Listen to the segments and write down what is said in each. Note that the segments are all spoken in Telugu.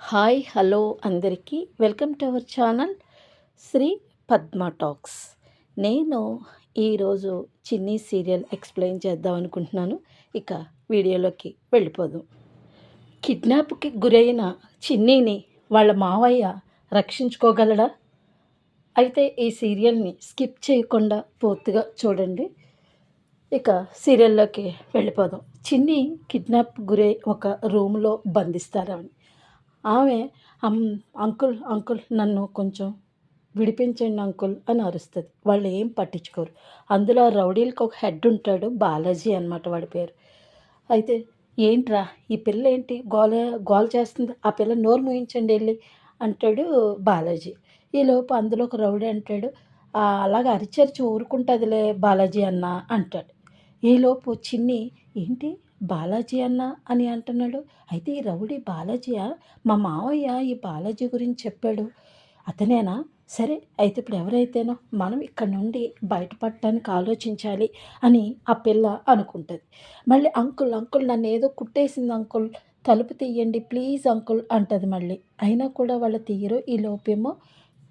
హాయ్ హలో అందరికీ welcome to our channel Sri Padma talks. నేను ఈరోజు చిన్ని సీరియల్ ఎక్స్ప్లెయిన్ చేద్దాం అనుకుంటున్నాను. ఇక వీడియోలోకి వెళ్ళిపోదాం. కిడ్నాప్కి గురైన చిన్నీని వాళ్ళ మావయ్య రక్షించుకోగలడా? అయితే ఈ సీరియల్ని స్కిప్ చేయకుండా పూర్తిగా చూడండి. ఇక సీరియల్లోకి వెళ్ళిపోదాం. చిన్ని కిడ్నాప్ గురై ఒక రూమ్లో బంధిస్తారని ఆమె అంకుల్ అంకుల్ నన్ను కొంచెం విడిపించండి అంకుల్ అని అరుస్తుంది. వాళ్ళు ఏం పట్టించుకోరు. అందులో ఆ రౌడీలకు ఒక హెడ్ ఉంటాడు బాలాజీ అనమాట వాడి పేరు. అయితే ఏంట్రా ఈ పిల్ల ఏంటి? గోల గోల చేస్తుంది. ఆ పిల్ల నోరు మూయించండి వెళ్ళి అంటాడు బాలాజీ. ఈలోపు అందులో ఒక రౌడీ అంటాడు "ఆ, అలాగ అరిచరిచి ఊరుకుంటుందిలే బాలాజీ అన్న అంటాడు. ఈలోపు చిన్ని ఏంటి? బాలాజీ అన్న అని అంటున్నాడు. అయితే ఈ రౌడీ బాలాజీయా మా మావయ్య ఈ బాలాజీ గురించి చెప్పాడు. అతనేనా? సరే అయితే ఇప్పుడు ఎవరైతేనో మనం ఇక్కడ నుండి బయటపడటానికి ఆలోచించాలి అని ఆ పిల్ల అనుకుంటుంది. మళ్ళీ అంకుల్ అంకుల్ నన్ను ఏదో కుట్టేసింది అంకుల్ తలుపు తీయండి ప్లీజ్ అంకుల్ అంటుంది మళ్ళీ. అయినా కూడా వాళ్ళ తీయరు ఈ లోపేమో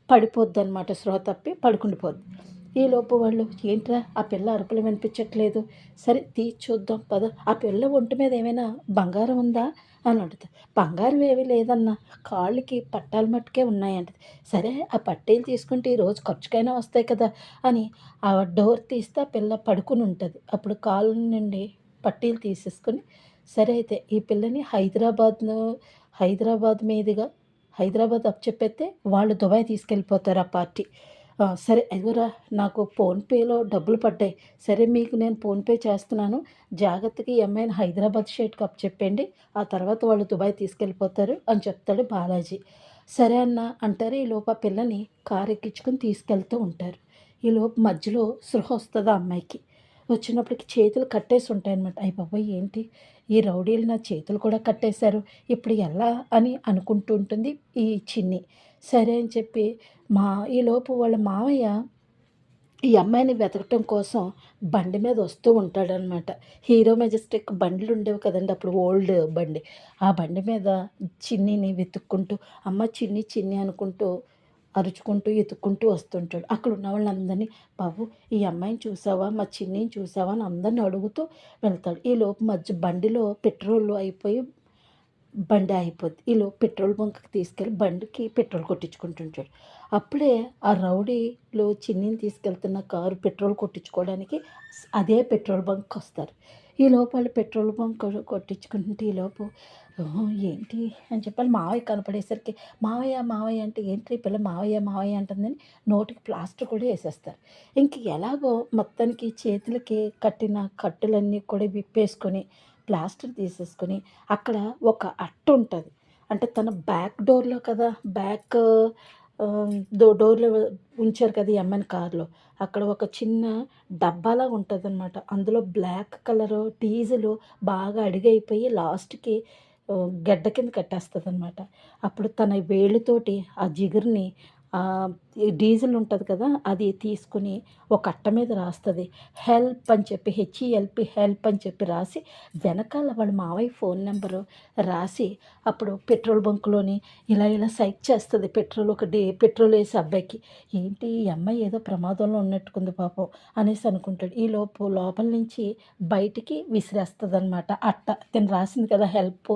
పడిపోద్ది అనమాట శ్రోతప్పి తప్పి పడుకుండిపోద్ది. ఈ లోపు వాళ్ళు ఏంట్రా ఆ పిల్ల అరుపులు వినిపించట్లేదు. సరే తీ చూద్దాం పద. ఆ పిల్ల ఒంటి మీద ఏమైనా బంగారం ఉందా? అని అడుగుతా బంగారం ఏమీ లేదన్న కాళ్ళకి పట్టాలు మట్టుకే ఉన్నాయంటది సరే ఆ పట్టీలు తీసుకుంటే ఈ రోజు ఖర్చుకైనా వస్తాయి కదా అని ఆ డోర్ తీస్తే ఆ పిల్ల పడుకుని ఉంటుంది. అప్పుడు కాళ్ళ నుండి పట్టీలు తీసేసుకొని సరే అయితే ఈ పిల్లని హైదరాబాద్లో హైదరాబాద్ మీదుగా హైదరాబాద్ అప్పచెప్పేస్తే వాళ్ళు దుబాయ్ తీసుకెళ్ళిపోతారు ఆ పార్టీ. సరే ఎదురా నాకు ఫోన్పేలో డబ్బులు పడ్డాయి. సరే మీకు నేను ఫోన్పే చేస్తున్నాను. జాగ్రత్తగా ఈ అమ్మాయిని హైదరాబాద్ షేట్కి అప్పచెప్పండి ఆ తర్వాత వాళ్ళు దుబాయ్ తీసుకెళ్ళిపోతారు అని చెప్తాడు బాలాజీ. సరే అన్న అంటారు. ఈ ఆ పిల్లని కారు ఎక్కించుకొని తీసుకెళ్తూ ఉంటారు. ఈ మధ్యలో సృహ వస్తుంది ఆ అమ్మాయికి. వచ్చినప్పటికి చేతులు కట్టేసి ఉంటాయన్నమాట. అయ్యి బాబాయ్ ఏంటి? ఈ రౌడీలు నా చేతులు కూడా కట్టేశారు. ఇప్పుడు ఎలా అని అనుకుంటూ ఉంటుంది ఈ చిన్ని. సరే అని చెప్పి మా ఈలోపు వాళ్ళ మావయ్య ఈ అమ్మాయిని వెతకటం కోసం బండి మీద వస్తూ ఉంటాడనమాట హీరో మెజెస్టిక్ బండ్లు ఉండేవి కదండి అప్పుడు ఓల్డ్ బండి. ఆ బండి మీద చిన్నిని వెతుక్కుంటూ అమ్మ చిన్ని చిన్ని అనుకుంటూ అరుచుకుంటూ ఎత్తుక్కుంటూ వస్తుంటాడు. అక్కడ ఉన్న వాళ్ళందరినీ బాబు ఈ అమ్మాయిని చూసావా? మా చిన్నిని చూసావా? అని అందరిని అడుగుతూ వెళ్తాడు. ఈ లోపు మధ్య బండిలో పెట్రోల్ అయిపోయి బండి అయిపోద్ది ఈలో పెట్రోల్ బంక్కి తీసుకెళ్ళి బండికి పెట్రోల్ కొట్టించుకుంటుంటాడు. అప్పుడే ఆ రౌడీలో చిన్నిని తీసుకెళ్తున్న కారు పెట్రోల్ కొట్టించుకోవడానికి అదే పెట్రోల్ బంక్ వస్తారు. ఈ లోపల పెట్రోల్ బంక్ కొట్టించుకుంటుంటే ఈ లోపు ఏంటి అని చెప్పాలి. మావయ్య కనపడేసరికి మావయ్య మావయ్య అంటే ఏంటి పిల్ల మావయ్య మావయ్య అంటుందని నోటికి ప్లాస్టర్ కూడా వేసేస్తారు. ఇంక ఎలాగో మొత్తానికి చేతులకి కట్టిన కట్టులన్నీ కూడా విప్పేసుకొని ప్లాస్టర్ తీసేసుకొని అక్కడ ఒక అట్ట ఉంటుంది. అంటే తన బ్యాక్ డోర్లో కదా బ్యాక్ డో డోర్లో ఉంచారు కదా ఎంఎన్ కార్లో. అక్కడ ఒక చిన్న డబ్బాలా ఉంటుంది అనమాట అందులో బ్లాక్ కలర్ డీజిల్ బాగా అడిగైపోయి లాస్ట్కి గడ్డ కింద కట్టేస్తుంది అనమాట అప్పుడు తన వేళ్ళతోటి ఆ జిగురుని డీజిల్ ఉంటుంది కదా అది తీసుకుని ఒక అట్ట మీద రాస్తుంది. హెల్ప్ అని చెప్పి హెచ్ఈఎల్పి హెల్ప్ అని చెప్పి రాసి వెనకాల వాళ్ళ మావయ్య ఫోన్ నెంబరు రాసి అప్పుడు పెట్రోల్ బంకులోని ఇలా ఇలా సైక్ చేస్తుంది. పెట్రోల్ ఒక డే పెట్రోల్ వేసి అబ్బాయికి ఏంటి ఈ అమ్మాయి ఏదో ప్రమాదంలో ఉన్నట్టుకుంది పాపం అనేసి అనుకుంటాడు. ఈ లోపు లోపల నుంచి బయటికి విసిరేస్తుంది అనమాట అట్ట. తను రాసింది కదా హెల్ప్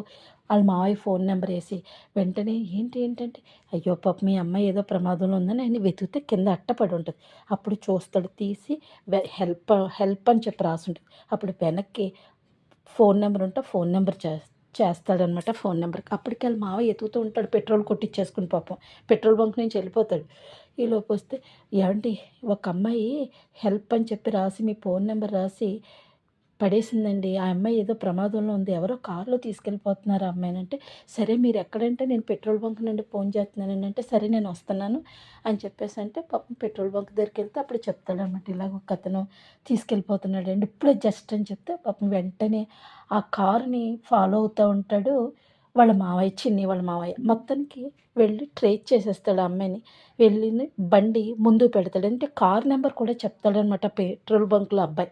వాళ్ళ మావయ్య ఫోన్ నెంబర్ వేసి వెంటనే ఏంటి ఏంటంటే అయ్యో పాప మీ అమ్మాయి ఏదో ప్రమాదంలో ఉందని ఆయన వెతికితే కింద అట్టపడి ఉంటుంది. అప్పుడు చూస్తాడు తీసి వె- హెల్ప్ హెల్ప్ అని చెప్పి రాసి ఉంటుంది అప్పుడు వెనక్కి ఫోన్ నెంబర్ ఉంటే ఫోన్ నెంబర్ చే చేస్తాడనమాట ఫోన్ నెంబర్కి. అప్పటికి వాళ్ళ మావయ్య ఎతుకుతూ ఉంటాడు పెట్రోల్ కొట్టించేసుకుని పాపం. పెట్రోల్ బంక్ నుంచి వెళ్ళిపోతాడు. ఈ లోపు వస్తే ఏమండి ఒక అమ్మాయి హెల్ప్ అని చెప్పి రాసి మీ ఫోన్ నెంబర్ రాసి పడేసిందండి. ఆ అమ్మాయి ఏదో ప్రమాదంలో ఉంది. ఎవరో కారులో తీసుకెళ్ళిపోతున్నారు ఆ అమ్మాయిని. అంటే సరే మీరు ఎక్కడంటే నేను పెట్రోల్ బంక్ నుండి ఫోన్ చేస్తున్నానండి అంటే సరే నేను వస్తున్నాను. అని చెప్పేసి అంటే పాపం పెట్రోల్ బంక్ దగ్గరికి వెళ్తే అప్పుడు చెప్తాడు అనమాట ఇలాగ ఒక అతను తీసుకెళ్ళిపోతున్నాడు అండి. ఇప్పుడే జస్ట్ అని చెప్తే పాపం వెంటనే ఆ కారుని ఫాలో అవుతూ ఉంటాడు వాళ్ళ మావయ్య చిన్ని వాళ్ళ మావయ్య. మొత్తానికి వెళ్ళి ట్రేస్ చేసేస్తాడు ఆ అమ్మాయిని. వెళ్ళి బండి ముందు పెడతాడు. అంటే కార్ నెంబర్ కూడా చెప్తాడనమాట పెట్రోల్ బంక్లో అబ్బాయి.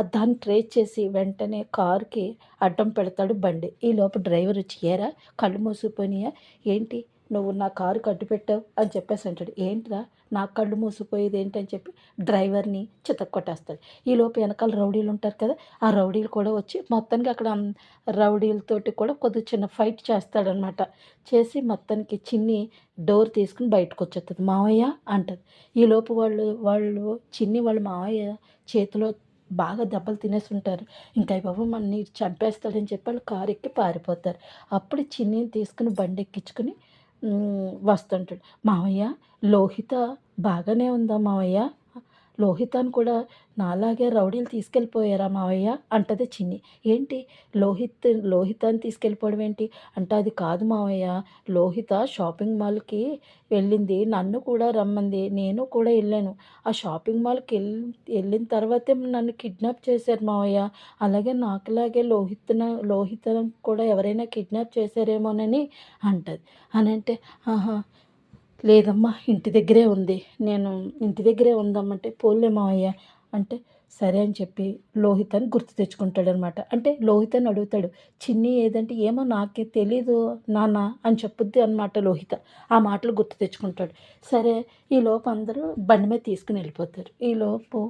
దాన్ని ట్రేస్ చేసి వెంటనే కారుకి అడ్డం పెడతాడు బండి. ఈ లోపు డ్రైవర్ వచ్చి ఏరా కళ్ళు మూసిపోయినాయా ఏంటి? నువ్వు నా కారు కట్టు పెట్టావు? అని చెప్పేసి అంటాడు. ఏంట్రా? నా కళ్ళు మూసిపోయేది ఏంటని చెప్పి డ్రైవర్ని చితక్కొట్టేస్తాడు ఈ లోపు వెనకాల రౌడీలు ఉంటారు కదా ఆ రౌడీలు కూడా వచ్చి మొత్తానికి అక్కడ రౌడీలతోటి కూడా కొద్దిగా చిన్న ఫైట్ చేస్తాడనమాట. చేసి మొత్తానికి చిన్ని డోర్ తీసుకుని బయటకు వచ్చేస్తుంది మావయ్య అంటది. ఈ లోపు వాళ్ళు వాళ్ళు చిన్ని వాళ్ళ మావయ్య చేతిలో బాగా దెబ్బలు తినేసి ఉంటారు ఇంకా ఈ బాబు మనని చంపేస్తాడని చెప్పి వాళ్ళు కారు ఎక్కి పారిపోతారు. అప్పుడు చిన్నిని తీసుకుని బండి ఎక్కించుకుని వస్తుంటాడు. మావయ్య లోహిత బాగానే ఉందా మావయ్య? లోహితాన్ కూడా నాలాగే రౌడీలు తీసుకెళ్ళిపోయారా మావయ్య? అంటది చిన్ని. ఏంటి? లోహిత్ లోహితాన్ని తీసుకెళ్ళిపోవడం ఏంటి? అంటే అది కాదు మావయ్య. లోహిత షాపింగ్ మాల్కి వెళ్ళింది. నన్ను కూడా రమ్మంది. నేను కూడా వెళ్ళాను. ఆ షాపింగ్ మాల్కి వెళ్ళి వెళ్ళిన తర్వాతే నన్ను కిడ్నాప్ చేశారు మావయ్య. అలాగే నాకులాగే లోహిత్న లోహితను కూడా ఎవరైనా కిడ్నాప్ చేశారేమోనని అంటది. అని అంటే ఆహా లేదమ్మా ఇంటి దగ్గరే ఉంది. నేను ఇంటి దగ్గరే ఉందమ్మంటే పోలే మావయ్య అంటే సరే అని చెప్పి లోహితని గుర్తు తెచ్చుకుంటాడనమాట. అంటే లోహితాన్ని అడుగుతాడు చిన్ని ఏదంటే ఏమో నాకే తెలీదు నాన్న అని చెప్పుద్ది అనమాట లోహిత. ఆ మాటలు గుర్తు తెచ్చుకుంటాడు. సరే ఈ అందరూ బండి మీద తీసుకుని వెళ్ళిపోతారు. ఈ లోపు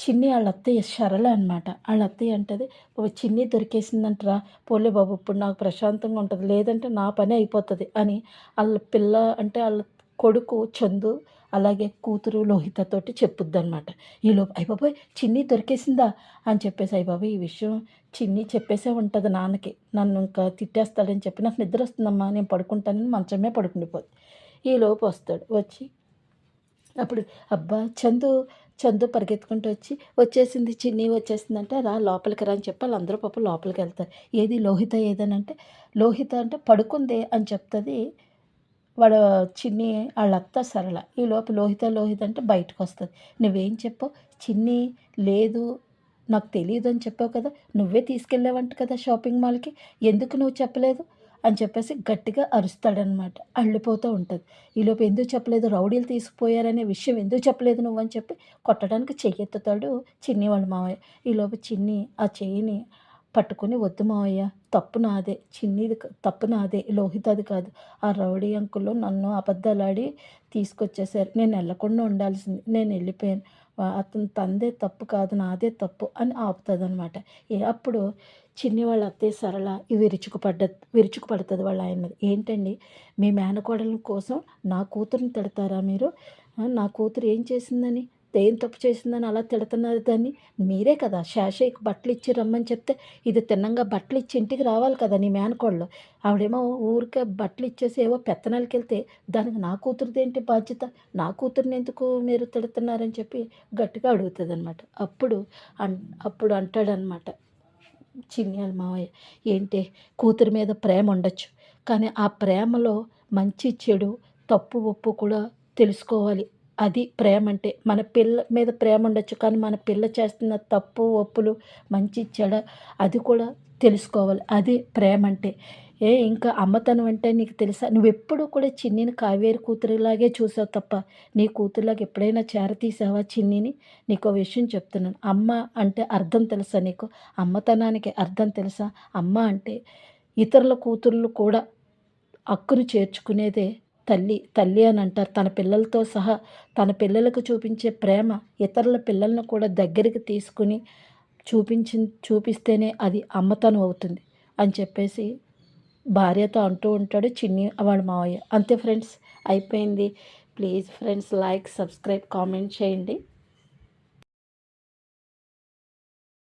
చిన్ని వాళ్ళ అత్తయ్య సరళ అనమాట వాళ్ళ అత్తయ్య అంటది "ఓ చిన్ని దొరికేసిందంటరా పోలే బాబు ఇప్పుడు నాకు ప్రశాంతంగా ఉంటుంది లేదంటే నా పని అయిపోతుంది అని వాళ్ళ పిల్ల అంటే వాళ్ళ కొడుకు చందు అలాగే కూతురు లోహితతోటి చెప్పుద్ది అనమాట ఈలోపు అయ్య చిన్ని దొరికేసిందా? అని చెప్పేసి అయ్యబాబోయ్ ఈ విషయం చిన్ని చెప్పేసే ఉంటుంది నాన్నకి. నన్ను ఇంకా తిట్టేస్తాడని చెప్పి నాకు నిద్ర వస్తుందమ్మా నేను పడుకుంటానని మంచమే పడుకుండిపోద్ది. ఈలోపు వస్తాడు వచ్చి అప్పుడు అబ్బా చందు చందు పరిగెత్తుకుంటూ వచ్చి వచ్చేసింది చిన్ని వచ్చేసిందంటే రా లోపలికి రా అని చెప్పి వాళ్ళందరూ పాప లోపలికి వెళ్తారు. ఏది లోహిత ఏదనంటే లోహిత అంటే పడుకుంది అని చెప్తుంది వాడు చిన్ని వాళ్ళ సరళ. ఈ లోపు లోహిత లోహిత అంటే బయటకు వస్తుంది. నువ్వేం చెప్పావు చిన్ని లేదు నాకు తెలియదు అని చెప్పావు కదా నువ్వే తీసుకెళ్ళావంట కదా షాపింగ్ మాల్కి. ఎందుకు నువ్వు చెప్పలేదు? అని చెప్పేసి గట్టిగా అరుస్తాడనమాట అళ్ళిపోతూ ఉంటుంది. ఈలోపు ఎందుకు చెప్పలేదు? రౌడీలు తీసుకుపోయారనే విషయం ఎందుకు చెప్పలేదు నువ్వు అని చెప్పి కొట్టడానికి చెయ్యెత్తుతాడు చిన్ని వాళ్ళ మావయ్య. ఈలోపు చిన్ని ఆ చెయ్యిని పట్టుకుని వద్దు మావయ్య తప్పు నాదే. చిన్నిది తప్పు నాదే లోహితది కాదు. ఆ రౌడీ అంకుల్లో నన్ను అబద్ధాలాడి తీసుకొచ్చేసారు. నేను వెళ్ళకుండా ఉండాల్సింది. నేను వెళ్ళిపోయాను. అతను తందే తప్పు కాదు నాదే తప్పు అని ఆపుతుంది అనమాట అప్పుడు చిన్ని వాళ్ళ అత్తయ్య సరళ ఇవి విరుచుకుపడ్డ విరుచుకుపడుతుంది వాళ్ళ ఆయన ఏంటండి? మీ మేనకోడల కోసం నా కూతురుని తిడతారా మీరు? నా కూతురు ఏం చేసిందని? ఏం తప్పు చేసిందని అలా తిడుతున్నారు దాన్ని? మీరే కదా శాషయ్యకి బట్టలు ఇచ్చి రమ్మని చెప్తే ఇది తిన్నంగా బట్టలు ఇచ్చి ఇంటికి రావాలి కదా నీ మేనకోళ్ళు ఆవిడేమో ఊరికే బట్టలు ఇచ్చేసి ఏవో పెత్తనాలకి వెళ్తే దానికి నా కూతురుదేంటి బాధ్యత? నా కూతుర్ని ఎందుకు మీరు తిడుతున్నారని చెప్పి గట్టిగా అడుగుతుంది అనమాట అప్పుడు అన్ అప్పుడు అంటాడనమాట చిన్యాల మావయ్య ఏంటి కూతురు మీద ప్రేమ ఉండొచ్చు కానీ ఆ ప్రేమలో మంచి చెడు తప్పు ఒప్పు కూడా తెలుసుకోవాలి. అది ప్రేమ అంటే మన పిల్ల మీద ప్రేమ ఉండొచ్చు కానీ మన పిల్ల చేస్తున్న తప్పు ఒప్పులు మంచి చెడ అది కూడా తెలుసుకోవాలి. అది ప్రేమ అంటే ఏ ఇంకా అమ్మతనం అంటే నీకు తెలుసా? నువ్వు ఎప్పుడు కూడా చిన్నిని కావేరి కూతురులాగే చూసావు తప్ప నీ కూతురులాగా ఎప్పుడైనా చేరతీసావా చిన్నిని? నీకు ఒక విషయం చెప్తున్నాను. అమ్మ అంటే అర్థం తెలుసా నీకు? అమ్మతనానికి అర్థం తెలుసా? అమ్మ అంటే ఇతరుల కూతుర్లు కూడా హక్కును చేర్చుకునేదే తల్లి తల్లి అని అంటారు. తన పిల్లలతో సహా తన పిల్లలకు చూపించే ప్రేమ ఇతరుల పిల్లలను కూడా దగ్గరికి తీసుకుని చూపించి చూపిస్తేనే అది అమ్మతనం అవుతుంది అని చెప్పేసి భార్యతో అంటూ ఉంటాడు చిన్ని వాడు మావయ్య. అంతే ఫ్రెండ్స్ అయిపోయింది. Please friends like subscribe comment చేయండి.